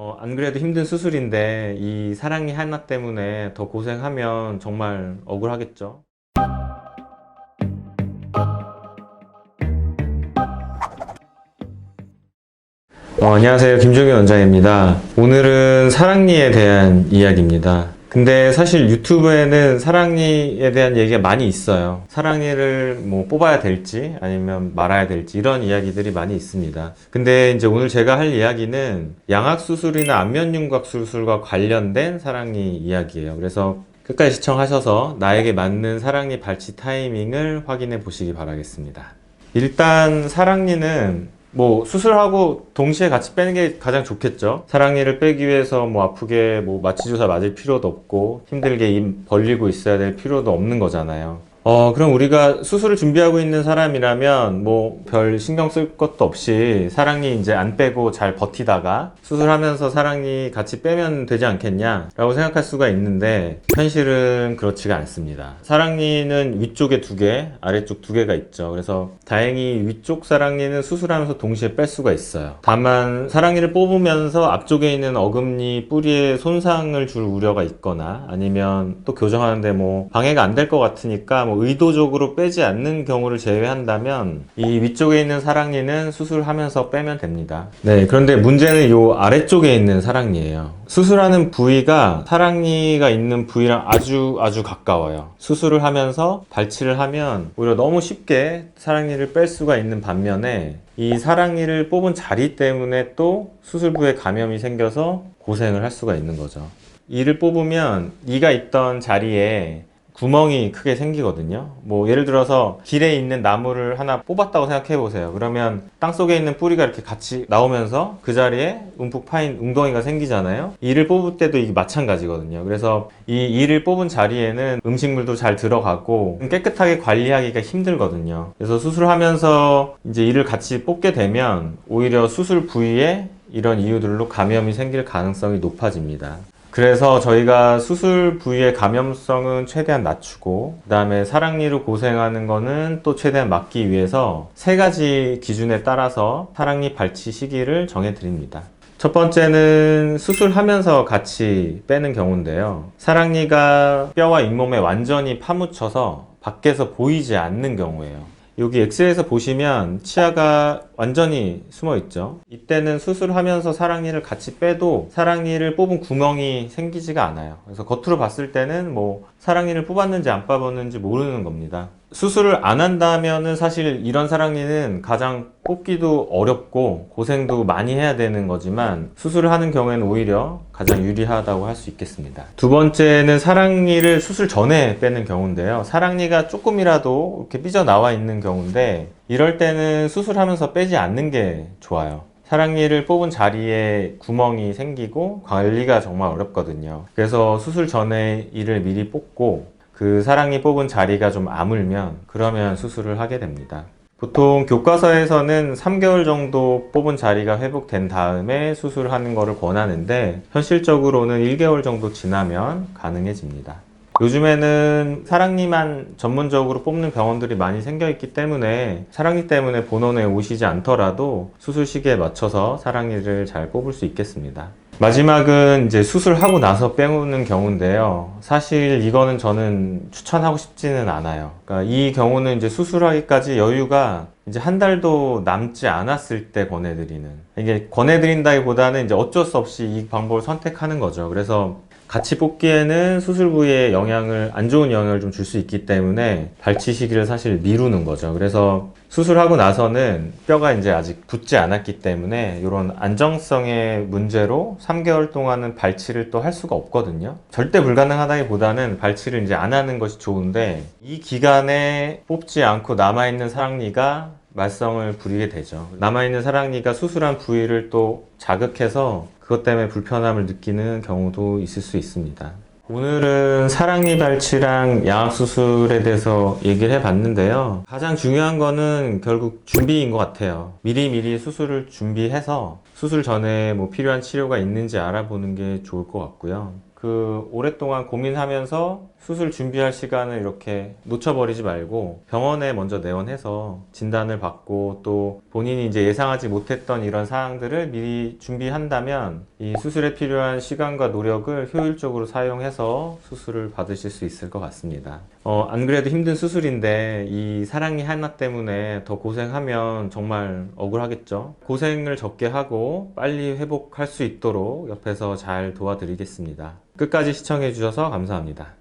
어, 안 그래도 힘든 수술인데 이 사랑니 하나 때문에 더 고생하면 정말 억울하겠죠. 어, 안녕하세요. 김종현 원장입니다. 오늘은 사랑니에 대한 이야기입니다. 근데 사실 유튜브에는 사랑니에 대한 얘기가 많이 있어요. 사랑니를 뭐 뽑아야 될지 아니면 말아야 될지 이런 이야기들이 많이 있습니다. 근데 이제 오늘 제가 할 이야기는 양악 수술이나 안면 윤곽 수술과 관련된 사랑니 이야기예요. 그래서 끝까지 시청하셔서 나에게 맞는 사랑니 발치 타이밍을 확인해 보시기 바라겠습니다. 일단 사랑니는 뭐 수술하고 동시에 같이 빼는 게 가장 좋겠죠. 사랑니를 빼기 위해서 뭐 아프게 뭐 마취 주사 맞을 필요도 없고 힘들게 입 벌리고 있어야 될 필요도 없는 거잖아요. 어, 그럼 우리가 수술을 준비하고 있는 사람이라면 뭐 별 신경 쓸 것도 없이 사랑니 이제 안 빼고 잘 버티다가 수술하면서 사랑니 같이 빼면 되지 않겠냐 라고 생각할 수가 있는데 현실은 그렇지가 않습니다. 사랑니는 위쪽에 두 개, 아래쪽 두 개가 있죠. 그래서 다행히 위쪽 사랑니는 수술하면서 동시에 뺄 수가 있어요. 다만 사랑니를 뽑으면서 앞쪽에 있는 어금니 뿌리에 손상을 줄 우려가 있거나 아니면 또 교정하는데 뭐 방해가 안 될 것 같으니까 뭐 의도적으로 빼지 않는 경우를 제외한다면 이 위쪽에 있는 사랑니는 수술하면서 빼면 됩니다. 네, 그런데 문제는 이 아래쪽에 있는 사랑니예요. 수술하는 부위가 사랑니가 있는 부위랑 아주 아주 가까워요. 수술을 하면서 발치를 하면 오히려 너무 쉽게 사랑니를 뺄 수가 있는 반면에 이 사랑니를 뽑은 자리 때문에 또 수술부에 감염이 생겨서 고생을 할 수가 있는 거죠. 이를 뽑으면 이가 있던 자리에 구멍이 크게 생기거든요. 뭐 예를 들어서 길에 있는 나무를 하나 뽑았다고 생각해 보세요. 그러면 땅 속에 있는 뿌리가 이렇게 같이 나오면서 그 자리에 움푹 파인 웅덩이가 생기잖아요. 이를 뽑을 때도 이게 마찬가지거든요. 그래서 이 이를 뽑은 자리에는 음식물도 잘 들어가고 깨끗하게 관리하기가 힘들거든요. 그래서 수술하면서 이제 이를 같이 뽑게 되면 오히려 수술 부위에 이런 이유들로 감염이 생길 가능성이 높아집니다. 그래서 저희가 수술 부위의 감염성은 최대한 낮추고 그 다음에 사랑니로 고생하는 거는 또 최대한 막기 위해서 세 가지 기준에 따라서 사랑니 발치 시기를 정해 드립니다. 첫 번째는 수술하면서 같이 빼는 경우인데요. 사랑니가 뼈와 잇몸에 완전히 파묻혀서 밖에서 보이지 않는 경우예요. 여기 X에서 보시면 치아가 완전히 숨어 있죠. 이때는 수술하면서 사랑니를 같이 빼도 사랑니를 뽑은 구멍이 생기지가 않아요. 그래서 겉으로 봤을 때는 뭐 사랑니를 뽑았는지 안 뽑았는지 모르는 겁니다. 수술을 안 한다면은 사실 이런 사랑니는 가장 뽑기도 어렵고 고생도 많이 해야 되는 거지만 수술을 하는 경우에는 오히려 가장 유리하다고 할 수 있겠습니다. 두 번째는 사랑니를 수술 전에 빼는 경우인데요. 사랑니가 조금이라도 이렇게 삐져나와 있는 경우인데 이럴 때는 수술하면서 빼지 않는 게 좋아요. 사랑니를 뽑은 자리에 구멍이 생기고 관리가 정말 어렵거든요. 그래서 수술 전에 이를 미리 뽑고 그 사랑니 뽑은 자리가 좀 아물면 그러면 수술을 하게 됩니다. 보통 교과서에서는 3개월 정도 뽑은 자리가 회복된 다음에 수술하는 것을 권하는데 현실적으로는 1개월 정도 지나면 가능해집니다. 요즘에는 사랑니만 전문적으로 뽑는 병원들이 많이 생겨 있기 때문에 사랑니 때문에 본원에 오시지 않더라도 수술 시기에 맞춰서 사랑니를 잘 뽑을 수 있겠습니다. 마지막은 이제 수술하고 나서 빼오는 경우인데요. 사실 이거는 저는 추천하고 싶지는 않아요. 그러니까 이 경우는 이제 수술하기까지 여유가 이제 한 달도 남지 않았을 때 권해드리는. 이게 권해드린다기보다는 이제 어쩔 수 없이 이 방법을 선택하는 거죠. 그래서 같이 뽑기에는 수술 부위에 영향을 안 좋은 영향을 좀 줄 수 있기 때문에 발치 시기를 사실 미루는 거죠. 그래서 수술하고 나서는 뼈가 이제 아직 붙지 않았기 때문에 이런 안정성의 문제로 3개월 동안은 발치를 또 할 수가 없거든요. 절대 불가능하다기보다는 발치를 이제 안 하는 것이 좋은데 이 기간에 뽑지 않고 남아있는 사랑니가 말썽을 부리게 되죠. 남아있는 사랑니가 수술한 부위를 또 자극해서 그것 때문에 불편함을 느끼는 경우도 있을 수 있습니다. 오늘은 사랑니 발치랑 양악 수술에 대해서 얘기를 해봤는데요. 가장 중요한 거는 결국 준비인 것 같아요. 미리미리 수술을 준비해서 수술 전에 뭐 필요한 치료가 있는지 알아보는 게 좋을 것 같고요. 그 오랫동안 고민하면서 수술 준비할 시간을 이렇게 놓쳐버리지 말고 병원에 먼저 내원해서 진단을 받고 또 본인이 이제 예상하지 못했던 이런 사항들을 미리 준비한다면 이 수술에 필요한 시간과 노력을 효율적으로 사용해서 수술을 받으실 수 있을 것 같습니다. 어, 안 그래도 힘든 수술인데 이 사랑니 하나 때문에 더 고생하면 정말 억울하겠죠. 고생을 적게 하고 빨리 회복할 수 있도록 옆에서 잘 도와드리겠습니다. 끝까지 시청해 주셔서 감사합니다.